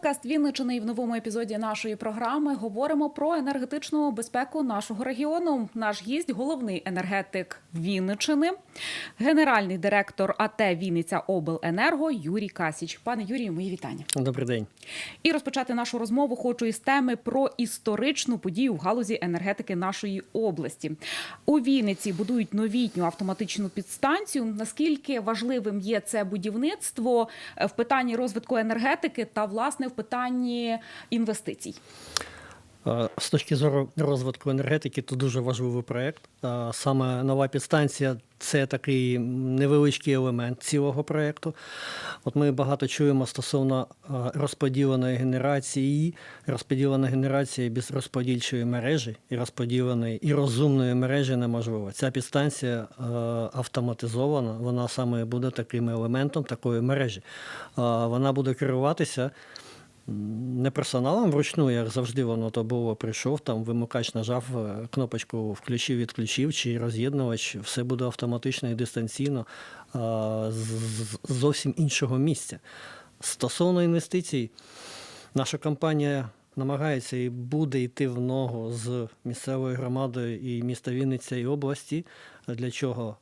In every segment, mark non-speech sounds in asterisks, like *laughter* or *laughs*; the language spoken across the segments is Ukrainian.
подкаст Вінничини і в новому епізоді нашої програми говоримо про енергетичну безпеку нашого регіону. Наш гість головний енергетик Вінничини, генеральний директор АТ Вінниця Обленерго Юрій Касіч. Пане Юрію, мої вітання. Добрий день. І розпочати нашу розмову хочу із теми про історичну подію в галузі енергетики нашої області. У Вінниці будують новітню автоматичну підстанцію. Наскільки важливим є це будівництво в питанні розвитку енергетики та власне в питанні інвестицій? Е, З точки зору розвитку енергетики, то дуже важливий проєкт. Е, Саме нова підстанція це такий невеличкий елемент цілого проєкту. От ми багато чуємо стосовно е, розподіленої генерації. Розподілена генерація без розподільчої мережі і розподіленої і розумної мережі неможливо. Ця підстанція автоматизована, вона саме буде таким елементом такої мережі. Вона буде керуватися. Не персоналом вручну, як завжди воно то було, прийшов, там вимикач нажав е, кнопочку включив, відключив чи роз'єднувач, все буде автоматично і дистанційно з зовсім іншого місця. Стосовно інвестицій, наша компанія намагається і буде йти в ногу з місцевою громадою і міста Вінниця і області. Для чого?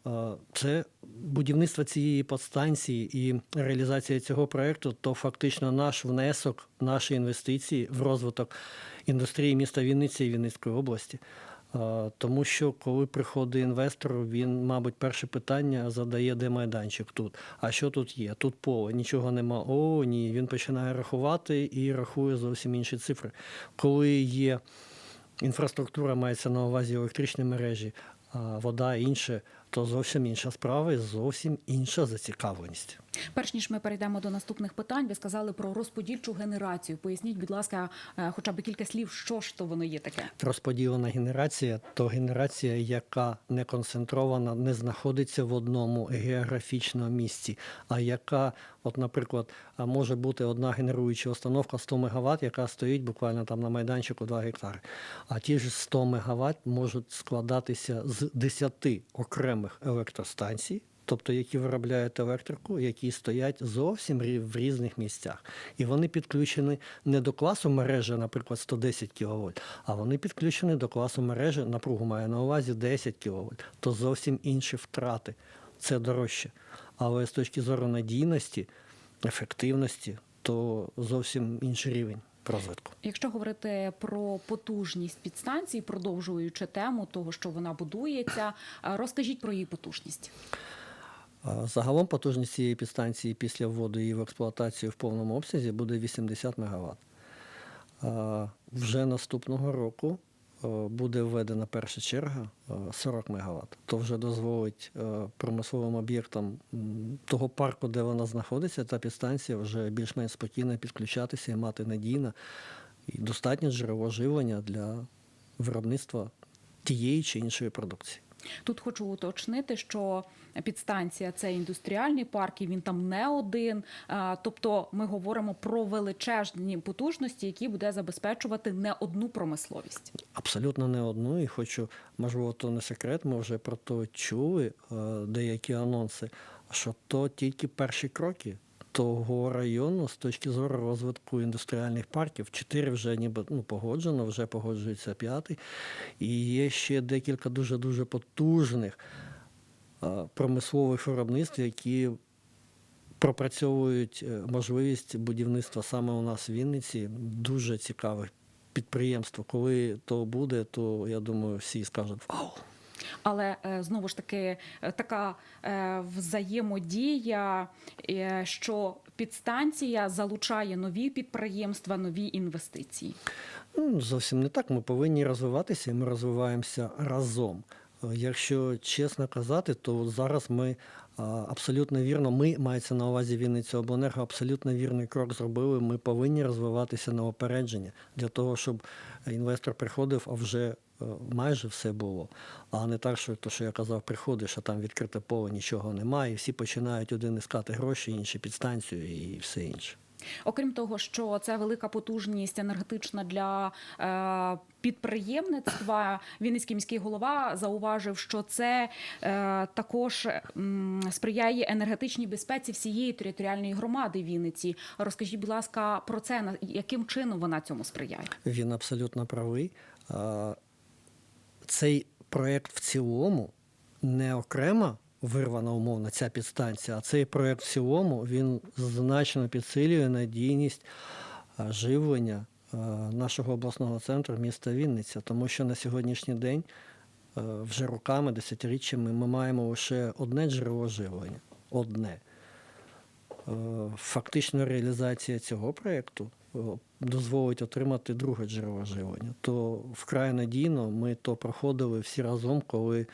Це будівництво цієї подстанції і реалізація цього проекту, то фактично наш внесок, наші інвестиції в розвиток індустрії міста Вінниці і Вінницької області. Тому що коли приходить інвестор, він, мабуть, перше питання задає, де майданчик тут. А що тут є? Тут поле, нічого нема. О, ні. Він починає рахувати і рахує зовсім інші цифри. Коли є інфраструктура, мається на увазі електричні мережі, вода інше, то зовсім інша справа і зовсім інша зацікавленість. Перш ніж ми перейдемо до наступних питань, ви сказали про розподільчу генерацію. Поясніть, будь ласка, е, хоча б кілька слів, що ж то воно є таке. Розподілена генерація то генерація, яка не концентрована, не знаходиться в одному географічному місці, а яка, от, наприклад, може бути одна генеруюча установка 100 МВт, яка стоїть буквально там на майданчику 2 гектари. А ті ж 100 МВт можуть складатися з 10 окремих електростанцій. Тобто, які виробляють електрику, які стоять зовсім в різних місцях. І вони підключені не до класу мережі, наприклад, 110 кВт, а вони підключені до класу мережі, напругу має на увазі 10 кВт. То зовсім інші втрати. Це дорожче. Але з точки зору надійності, ефективності, то зовсім інший рівень розвитку. Якщо говорити про потужність підстанції, продовжуючи тему того, що вона будується, е, розкажіть про її потужність. Загалом потужність цієї підстанції після вводу її в експлуатацію в повному обсязі буде 80 МВт. Вже наступного року буде введена перша черга е, 40 МВт. То вже дозволить е, промисловим об'єктам того парку, де вона знаходиться, та підстанція вже більш-менш спокійно підключатися і мати надійне і достатнє джерело живлення для виробництва тієї чи іншої продукції. Тут хочу уточнити, що підстанція це індустріальний парк, і він там не один. Тобто ми говоримо про величезні потужності, які буде забезпечувати не одну промисловість. Абсолютно не одну, і хочу, можливо, то не секрет, ми вже про то чули е, деякі анонси, що то тільки перші кроки того району з точки зору розвитку індустріальних парків. Чотири вже ніби ну, погоджено, вже погоджується п'ятий. І є ще декілька дуже-дуже потужних промислових виробництв, які пропрацьовують е, можливість будівництва саме у нас в Вінниці. Дуже цікавих підприємств. Коли то буде, то я думаю, всі скажуть Вау! Але е, знову ж таки е, така е, взаємодія, що підстанція залучає нові підприємства, нові інвестиції. Ну, зовсім не так. Ми повинні розвиватися, і ми розвиваємося разом. Якщо чесно казати, то зараз ми абсолютно вірно, ми мається на увазі Вінниця Обленерго, абсолютно вірний крок зробили. Ми повинні розвиватися на опередження для того, щоб інвестор приходив, а вже майже все було. А не так, що то, що я казав, приходиш, а там відкрите поле, нічого немає, і всі починають один іскати гроші, інші підстанцію і все інше. Окрім того, що це велика потужність енергетична для е, підприємництва, Вінницький міський голова зауважив, що це е, також м, сприяє енергетичній безпеці всієї територіальної громади Вінниці. Розкажіть, будь ласка, про це яким чином вона цьому сприяє? Він абсолютно правий. Цей проєкт в цілому не окремо вирвана умовно ця підстанція, а цей проєкт в цілому він значно підсилює надійність живлення нашого обласного центру міста Вінниця, тому що на сьогоднішній день вже роками, десятиріччями ми маємо лише одне джерело живлення. Одне. Е, Фактично реалізація цього проєкту е, дозволить отримати друге джерело живлення. То вкрай надійно ми то проходили всі разом, коли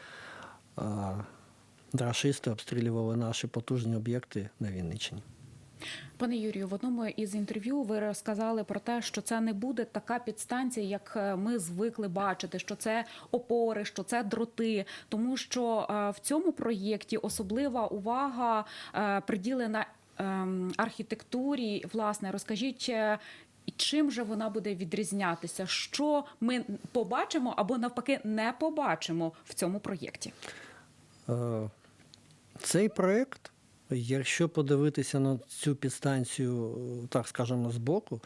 рашисти обстрілювали наші потужні об'єкти на Вінниччині. Пане Юрію, в одному із інтерв'ю ви розказали про те, що це не буде така підстанція, як е, ми звикли бачити, що це опори, що це дроти, тому що е, в цьому проєкті особлива увага е, приділена архітектурі. Власне, розкажіть. І Чим же вона буде відрізнятися? Що ми побачимо або навпаки не побачимо в цьому проєкті? Е, Цей проєкт, якщо подивитися на цю підстанцію, е, так скажемо, збоку,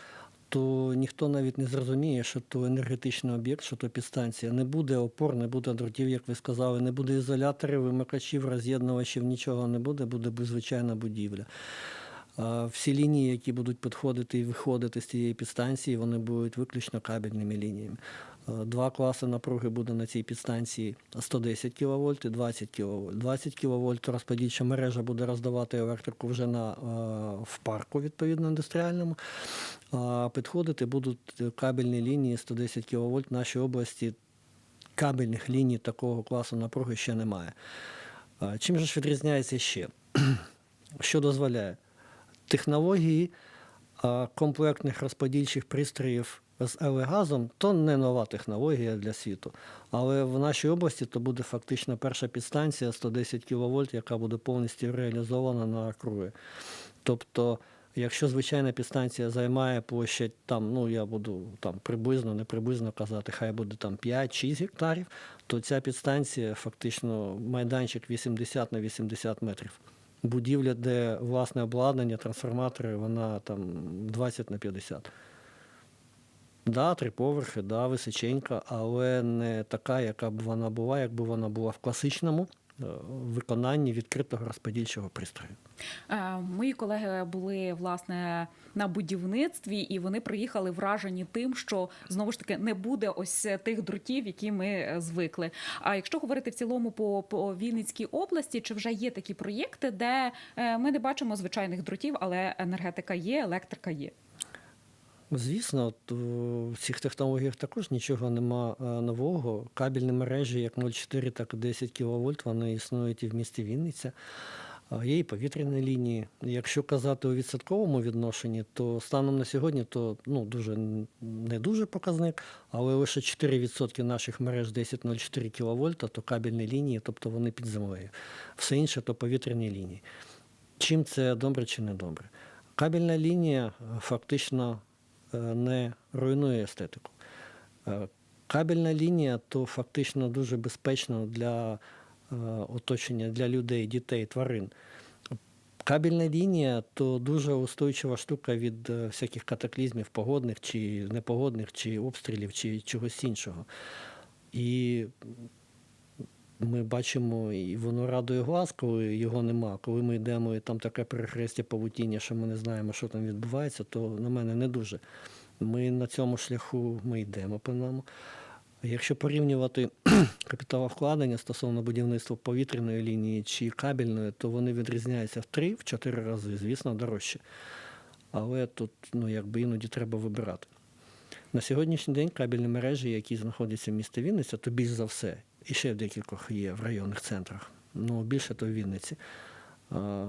то ніхто навіть не зрозуміє, що то енергетичний об'єкт, що то підстанція. Не буде опор, не буде дротів, як ви сказали, не буде ізоляторів, вимикачів, роз'єднувачів, нічого не буде, буде звичайна будівля. Всі лінії, які будуть підходити і виходити з цієї підстанції, вони будуть виключно кабельними лініями. Е, Два класи напруги буде на цій підстанції 110 кВт і 20 кВт. 20 кВт розподільча мережа буде роздавати електрику вже на, е, в парку, відповідно, індустріальному. А підходити будуть кабельні лінії 110 кВт. В нашій області кабельних ліній такого класу напруги ще немає. Чим же ж відрізняється ще? *clears throat* Що дозволяє? Технології комплектних розподільчих пристроїв з ЛЕ-газом то не нова технологія для світу. Але в нашій області то буде фактично перша підстанція 110 кВт, яка буде повністю реалізована на округи. Тобто, якщо звичайна підстанція займає площадь там, ну я буду там приблизно, не приблизно казати, хай буде там 5-6 гектарів, то ця підстанція фактично майданчик 80 на 80 метрів. Будівля, де власне обладнання, трансформатори, вона там 20 на 50. Да, три поверхи, да, височенька, але не така, яка б вона була, якби вона була в класичному е, виконанні відкритого розподільчого пристрою. Е, Мої колеги були власне на будівництві, і вони приїхали вражені тим, що знову ж таки не буде ось тих дротів, які ми е, звикли. А якщо говорити в цілому по, по Вінницькій області, чи вже є такі проєкти, де ми не бачимо звичайних дротів, але енергетика є, електрика є. Звісно, от, в цих технологіях також нічого нема е, нового. Кабельні мережі, як 0,4, так і 10 кВт, вони існують і в місті Вінниця. А Є і повітряні лінії. Якщо казати у відсотковому відношенні, то станом на сьогодні то ну, дуже не дуже показник, але лише 4% наших мереж 10,04 кВт, то кабельні лінії, тобто вони під землею. Все інше то повітряні лінії. Чим це добре чи не добре? Кабельна лінія е, фактично е, не руйнує естетику. Е, Кабельна лінія то фактично дуже безпечно для е, оточення, для людей, дітей, тварин. Кабельна лінія то дуже устойчива штука від е, всяких катаклізмів погодних чи непогодних, чи обстрілів, чи чогось іншого. І ми бачимо, і воно радує глаз, коли його нема. Коли ми йдемо, і там таке перехрестя павутіння, що ми не знаємо, що там відбувається, то на мене не дуже. Ми на цьому шляху ми йдемо по ньому. Якщо порівнювати *clears throat* капіталовкладення стосовно будівництва повітряної лінії чи кабельної, то вони відрізняються в 3-4 рази, звісно, дорожче. Але тут ну, якби іноді треба вибирати. На сьогоднішній день кабельні мережі, які знаходяться в місті Вінниця, то більш за все, і ще в декількох є в районних центрах, ну більше то в Вінниці,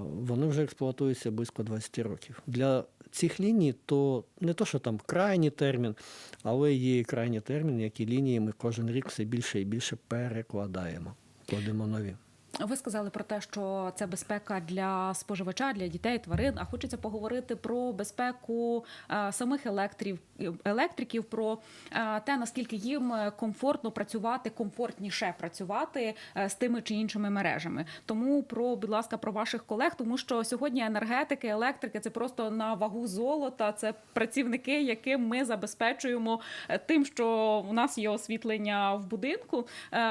вони вже експлуатуються близько 20 років. Для цих ліній то не то, що там крайній термін, але є і крайній термін, які лінії ми кожен рік все більше і більше перекладаємо, кладемо нові. Ви сказали про те, що це безпека для споживача, для дітей, тварин. А хочеться поговорити про безпеку е, самих електрів, електриків, про е, те, наскільки їм комфортно працювати, комфортніше працювати е, з тими чи іншими мережами. Тому про, будь ласка, про ваших колег, тому що сьогодні енергетики, електрики це просто на вагу золота. Це працівники, яким ми забезпечуємо тим, що у нас є освітлення в будинку.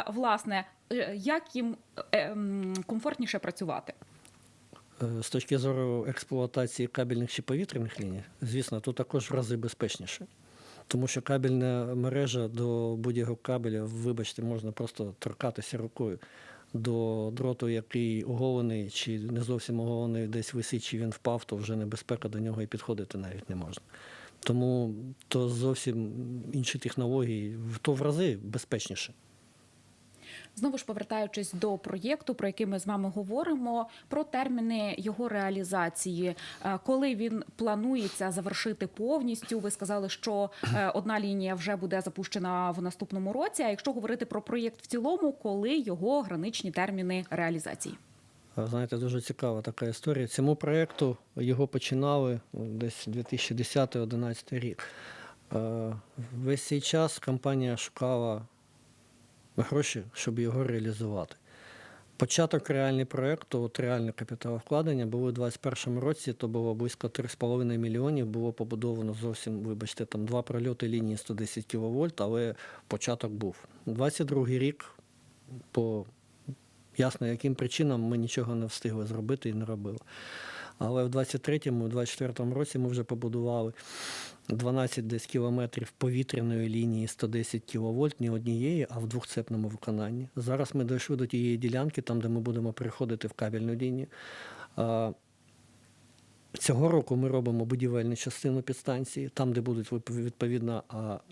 Власне, як їм е, комфортніше працювати? Е, З точки зору експлуатації кабельних чи повітряних ліній, звісно, тут також в рази безпечніше. Тому що кабельна мережа до будь-якого кабеля, вибачте, можна просто торкатися рукою. До дроту, який оголений чи не зовсім оголений, десь висить, чи він впав, то вже небезпека до нього і підходити навіть не можна. Тому то зовсім інші технології, то в рази безпечніше. Знову ж повертаючись до проєкту, про який ми з вами говоримо, про терміни його реалізації, Е, коли він планується завершити повністю. Ви сказали, що е, одна лінія вже буде запущена в наступному році. А якщо говорити про проєкт в цілому, коли його граничні терміни реалізації? Знаєте, дуже цікава така історія. Цьому проєкту його починали ну, десь 2010-2011 рік. Е, Весь цей час компанія шукала гроші, щоб його реалізувати. Початок реальний проєкту, от реальне капіталовкладення було у 2021 році, то було близько 3,5 мільйонів, було побудовано зовсім, вибачте, там два прольоти лінії 110 кВт, але початок був. 22 рік по Ясно, яким причинам ми нічого не встигли зробити і не робили. Але в 23-му, 24-му році ми вже побудували 12 десь кілометрів повітряної лінії 110 кВт, ні однієї, а в двохцепному виконанні. Зараз ми дійшли до тієї ділянки, там, де ми будемо переходити в кабельну лінію. Цього року ми робимо будівельну частину підстанції, там, де будуть відп- відповідно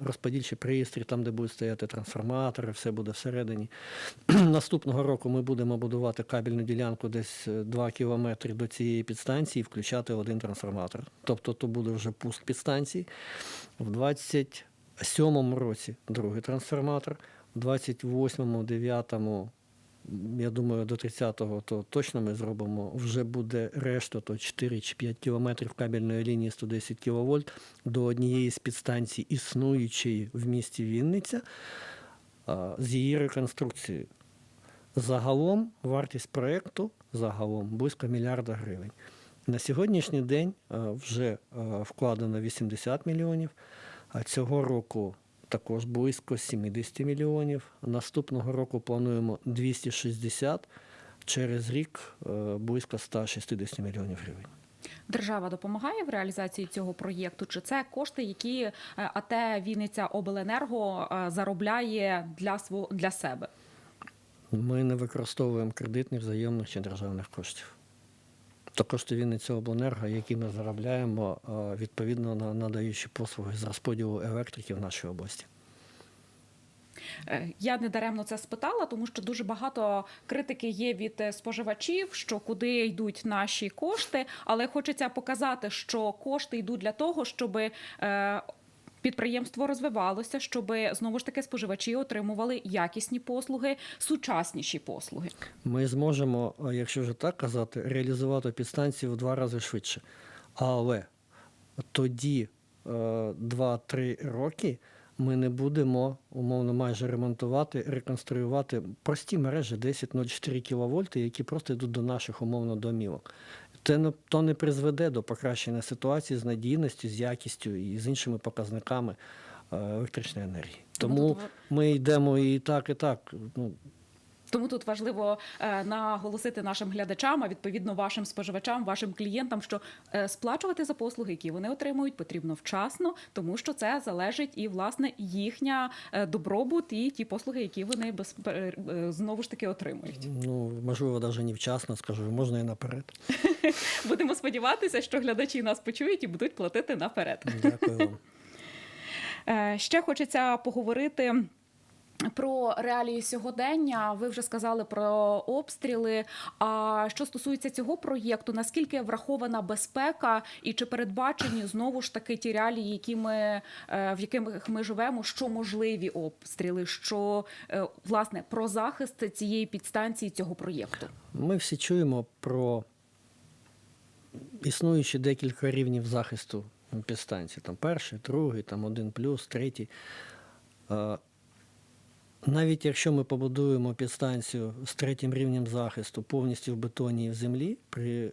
розподільчі пристрій, там, де будуть стояти трансформатори, все буде всередині. *clears throat* Наступного року ми будемо будувати кабельну ділянку десь е, 2 кілометри до цієї підстанції і включати один трансформатор. Тобто то буде вже пуск підстанції. В 27-му році другий трансформатор, в 28-му, 9-му я думаю, до 30-го то точно ми зробимо. Вже буде решта, то 4 чи 5 кілометрів кабельної лінії 110 кВт до однієї з підстанцій, існуючої в місті Вінниця, з її реконструкцією. Загалом вартість проєкту загалом близько мільярда гривень. На сьогоднішній день вже вкладено 80 мільйонів, а цього року також близько 70 мільйонів. Наступного року плануємо 260, через рік е, близько 160 мільйонів гривень. Держава допомагає в реалізації цього проєкту? Чи це кошти, які е, АТ Вінниця Обленерго е, заробляє для свого для себе? Ми не використовуємо кредитних, взаємних чи державних коштів. То кошти Вінниця обленерго, які ми заробляємо, е, відповідно на надаючи послуги з розподілу електрики в нашій області. Е, Я не даремно це спитала, тому що дуже багато критики є від е, споживачів, що куди йдуть наші кошти, але хочеться показати, що кошти йдуть для того, щоб підприємство розвивалося, щоб знову ж таки споживачі отримували якісні послуги, сучасніші послуги. Ми зможемо, якщо вже так казати, реалізувати підстанцію в два рази швидше. Але тоді е, 2-3 роки ми не будемо умовно майже ремонтувати, реконструювати прості мережі 10-0,4 кВт, які просто йдуть до наших умовно домівок. Це не, то не призведе до покращення ситуації з надійністю, з якістю і з іншими показниками е, електричної енергії. Тому ми йдемо і так, і так. Ну, Тому тут важливо е, наголосити нашим глядачам, а відповідно вашим споживачам, вашим клієнтам, що е, сплачувати за послуги, які вони отримують, потрібно вчасно, тому що це залежить і власне їхня е, добробут і ті послуги, які вони без знову ж таки отримують. Ну, можливо, навіть не вчасно скажу, можна і наперед. *laughs* Будемо сподіватися, що глядачі нас почують і будуть платити наперед. Дякую вам. Ще хочеться поговорити. Про реалії сьогодення ви вже сказали про обстріли. А що стосується цього проєкту, наскільки врахована безпека, і чи передбачені знову ж таки ті реалії, які ми е, в яких ми живемо, що можливі обстріли? Що е, власне про захист цієї підстанції цього проєкту? Ми всі чуємо про існуючі декілька рівнів захисту підстанції. Там перший, другий, там один плюс, третій. Е, Навіть якщо ми побудуємо підстанцію з третім рівнем захисту повністю в бетоні і в землі, при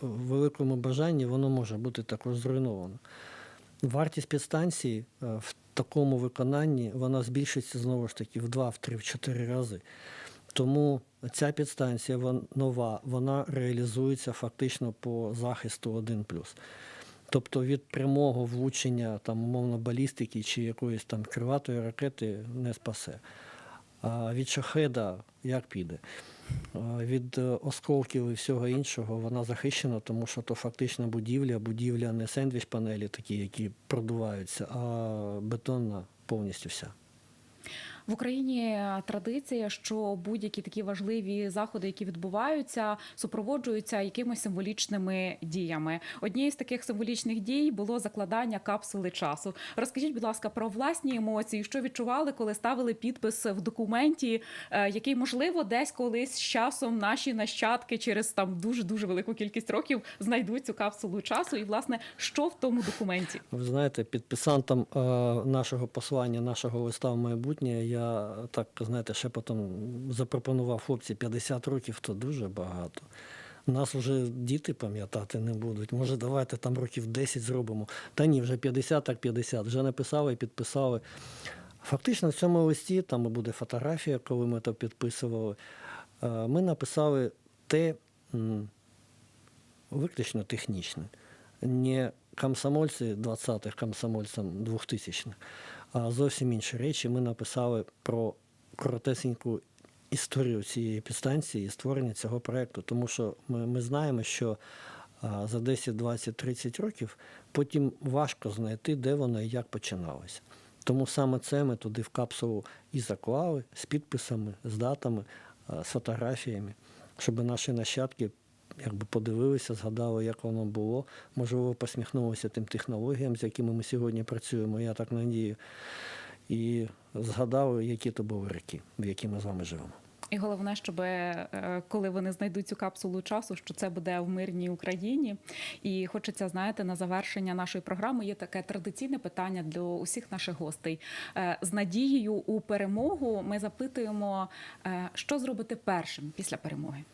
великому бажанні воно може бути також зруйновано. Вартість підстанції е, в такому виконанні вона збільшиться знову ж таки в 2, в 3, в 4 рази. Тому ця підстанція нова, вона реалізується фактично по захисту 1 Тобто від прямого влучення там, умовно балістики чи якоїсь там криватої ракети не спасе. А від шахеда як піде? Від е, осколків і всього іншого вона захищена, тому що то фактично будівля, будівля не сендвіч панелі, такі, які продуваються, а бетонна повністю вся. В Україні традиція, що будь-які такі важливі заходи, які відбуваються, супроводжуються якимись символічними діями. Однією з таких символічних дій було закладання капсули часу. Розкажіть, будь ласка, про власні емоції, що відчували, коли ставили підпис в документі, е, який можливо десь колись з часом наші нащадки через там дуже дуже велику кількість років знайдуть цю капсулу часу. І власне, що в тому документі? Ви знаєте, підписантом е, нашого послання, нашого листа в майбутнє, я так знаєте, ще потім запропонував хлопці 50 років, то дуже багато. Нас вже діти пам'ятати не будуть. Може, давайте там років 10 зробимо. Та ні, вже 50, так 50. Вже написали і підписали. Фактично, в цьому листі там буде фотографія, коли ми то підписували. Е, Ми написали те, виключно технічне. Не комсомольці 20-х, комсомольцям 2000-х, а зовсім інші речі. Ми написали про коротесеньку історію цієї підстанції і створення цього проєкту, тому що ми, ми знаємо, що за 10, 20, 30 років потім важко знайти, де воно і як починалося. Тому саме це ми туди в капсулу і заклали з підписами, з датами, з фотографіями, щоб наші нащадки якби подивилися, згадали, як воно було. Можливо, посміхнулися тим технологіям, з якими ми сьогодні працюємо, я так надію. І згадали, які то були роки, в які ми з вами живемо. І головне, щоб е, коли вони знайдуть цю капсулу часу, що це буде в мирній Україні. І хочеться знаєте, на завершення нашої програми є таке традиційне питання для усіх наших гостей. Е, З надією у перемогу ми запитуємо, е, що зробити першим після перемоги.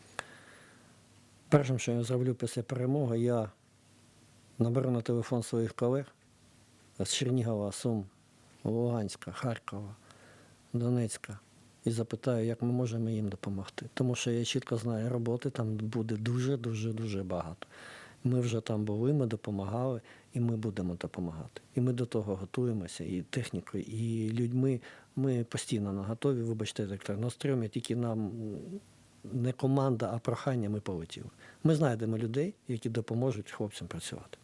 Першим, що я зроблю після перемоги, я наберу на телефон своїх колег з Чернігова, Сум, Луганська, Харкова, Донецька і запитаю, як ми можемо їм допомогти. Тому що я чітко знаю, роботи там буде дуже-дуже дуже багато. Ми вже там були, ми допомагали, і ми будемо допомагати. І ми до того готуємося, і технікою, і людьми. Ми постійно на готові, вибачте, так на стрьомі, тільки нам не команда, а прохання ми полетіли. Ми знайдемо людей, які допоможуть хлопцям працювати.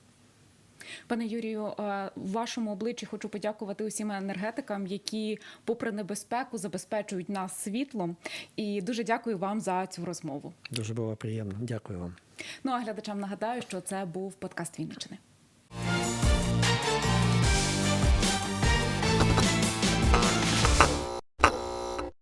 Пане Юрію, е, в вашому обличчі хочу подякувати усім енергетикам, які, попри небезпеку, забезпечують нас світлом. І дуже дякую вам за цю розмову. Дуже було приємно. Дякую вам. Ну а глядачам нагадаю, що це був подкаст Вінничини.